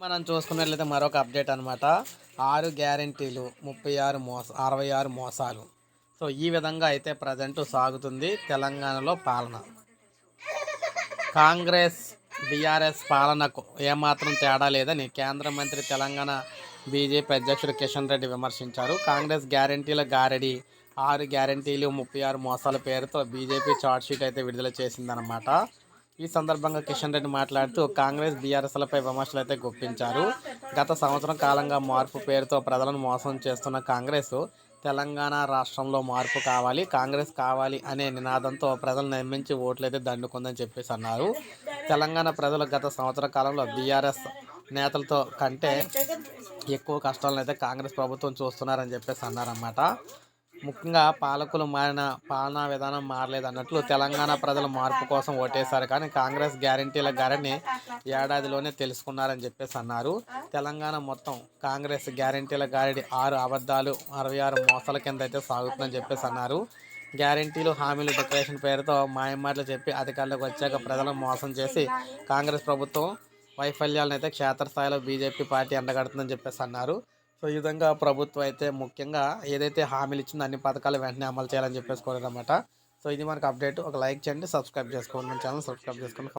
మనం చూసుకున్నట్లయితే మరొక అప్డేట్ అనమాట ఆరు గ్యారంటీలు ముప్పై ఆరు మోస అరవై ఆరు మోసాలు. సో ఈ విధంగా అయితే ప్రజెంట్ సాగుతుంది తెలంగాణలో పాలన. కాంగ్రెస్ బీఆర్ఎస్ పాలనకు ఏమాత్రం తేడా లేదని కేంద్ర మంత్రి తెలంగాణ బీజేపీ అధ్యక్షుడు కిషన్ రెడ్డి విమర్శించారు. కాంగ్రెస్ గ్యారంటీల గారడి ఆరు గ్యారంటీలు ముప్పై ఆరు మోసాల పేరుతో బీజేపీ చార్ట్ షీట్ అయితే విడుదల చేసిందనమాట ఈ సందర్భంగా కిషన్ రెడ్డి మాట్లాడుతూ కాంగ్రెస్ బీఆర్ఎస్లపై విమర్శలు అయితే గుప్పించారు. గత సంవత్సరం కాలంగా మార్పు పేరుతో ప్రజలను మోసం చేస్తున్న కాంగ్రెస్ తెలంగాణ రాష్ట్రంలో మార్పు కావాలి కాంగ్రెస్ కావాలి అనే నినాదంతో ప్రజలు నమ్మించి ఓట్లయితే దండుకుందని చెప్పేసి అన్నారు. తెలంగాణ ప్రజలు గత సంవత్సర కాలంలో బీఆర్ఎస్ నేతలతో కంటే ఎక్కువ కష్టాలను అయితే కాంగ్రెస్ ప్రభుత్వం చూస్తున్నారని చెప్పేసి అన్నారన్నమాట. ముఖ్యంగా పాలకులు మారిన పాలనా విధానం మారలేదు అన్నట్లు తెలంగాణ ప్రజల మార్పు కోసం ఓటేశారు. కానీ కాంగ్రెస్ గ్యారంటీల గారిని ఏడాదిలోనే తెలుసుకున్నారని చెప్పేసి అన్నారు. తెలంగాణ మొత్తం కాంగ్రెస్ గ్యారంటీల గారిడి ఆరు అబద్ధాలు అరవై ఆరు మోసాల కింద అయితే సాగుతుందని చెప్పేసి అన్నారు. గ్యారంటీలు హామీలు డిక్లరేషన్ పేరుతో మాయమాటలు చెప్పి అధికారులకు వచ్చాక ప్రజలను మోసం చేసి కాంగ్రెస్ ప్రభుత్వం వైఫల్యాలను అయితే క్షేత్రస్థాయిలో బీజేపీ పార్టీ ఎండగడుతుందని చెప్పేసి అన్నారు. సో ఈ విధంగా ప్రభుత్వం అయితే ముఖ్యంగా ఏదైతే హామీలు ఇచ్చిందో అన్ని పథకాలు వెంటనే అమలు చేయాలని చెప్పేసి సో ఇది మనకు అప్డేట్. ఒక లైక్ చేయండి సబ్స్క్రైబ్ చేసుకోండి. మన ఛానల్ సబ్స్క్రైబ్ చేసుకోండి.